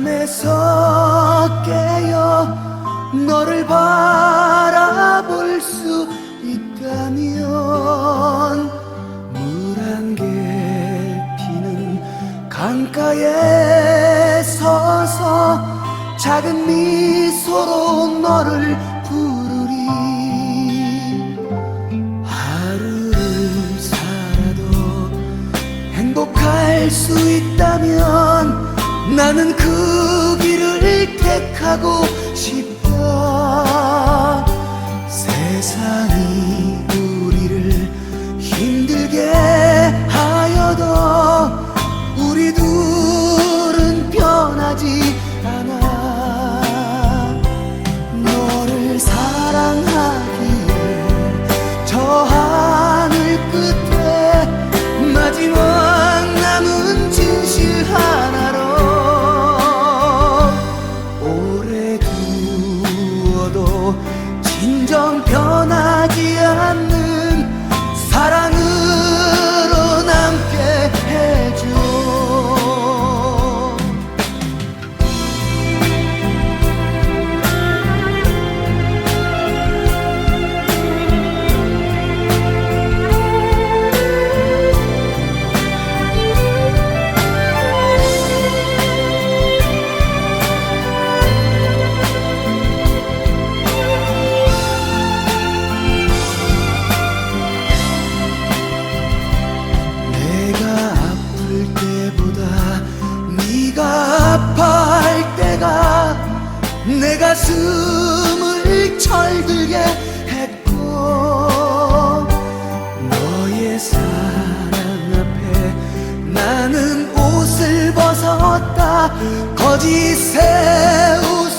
잠에서 깨어 너를 바라볼 수 있다면 물 한 개 피는 강가에 서서 작은 미소로 너를 부르리. 하루를 살아도 행복할 수 있다면 나는 그 길을 택하고 싶 내 가슴을 철들게 했고 너의 사랑 앞에 나는 옷을 벗었다. 거짓 세우